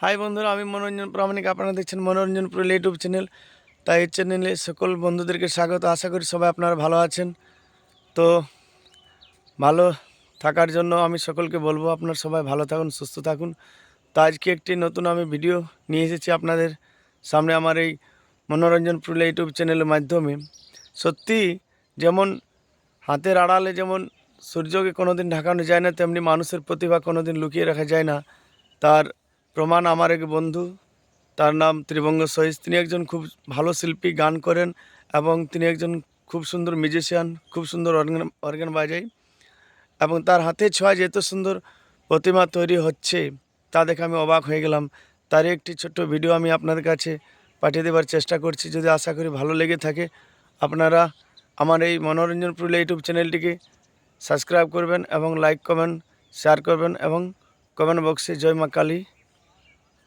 High বন্ধুরা, আমি মনোরঞ্জন প্রামাণিক। আপনারা দেখছেন মনোরঞ্জন পুরুল ইউটিউব চ্যানেল। তাই এই চ্যানেলে সকল বন্ধুদেরকে স্বাগত। আশা করি সবাই আপনারা ভালো আছেন। তো ভালো থাকার জন্য আমি সকলকে বলব, আপনার সবাই ভালো থাকুন, সুস্থ থাকুন। তো আজকে একটি নতুন আমি ভিডিও নিয়ে এসেছি আপনাদের সামনে আমার এই মনোরঞ্জন পুরুলিয়া ইউটিউব চ্যানেলের মাধ্যমে। সত্যি যেমন হাতের আড়ালে যেমন সূর্যকে কোনোদিন ঢাকানো যায় না, তেমনি মানুষের প্রতিভা কোনোদিন লুকিয়ে রাখা যায় না। তার প্রমাণ আমার এক বন্ধু। তার নাম ত্রিবঙ্গ সহিস। তিনি একজন খুব ভালো শিল্পী, গান করেন এবং তিনি একজন খুব সুন্দর মিউজিশিয়ান খুব সুন্দর অর্গান অর্গান বাজায় এবং তার হাতে ছোঁয়া যে এত সুন্দর প্রতিমা তৈরি হচ্ছে তা দেখে আমি অবাক হয়ে গেলাম। তারই একটি ছোট্ট ভিডিও আমি আপনাদের কাছে পাঠিয়ে দেওয়ার চেষ্টা করছি। যদি আশা করি ভালো লেগে থাকে, আপনারা আমার এই মনোরঞ্জন পুরুলিয়া ইউটিউব চ্যানেলটিকে সাবস্ক্রাইব করবেন এবং লাইক কমেন্ট শেয়ার করবেন এবং কমেন্ট বক্সে জয় মা কালী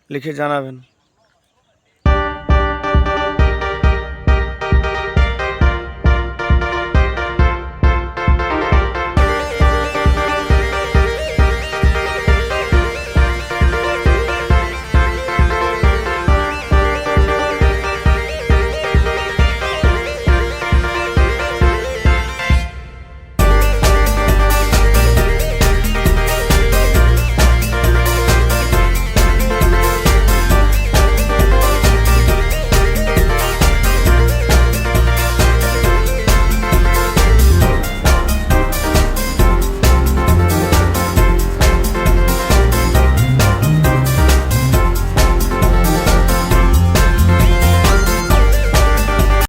লিখে জানাবেন।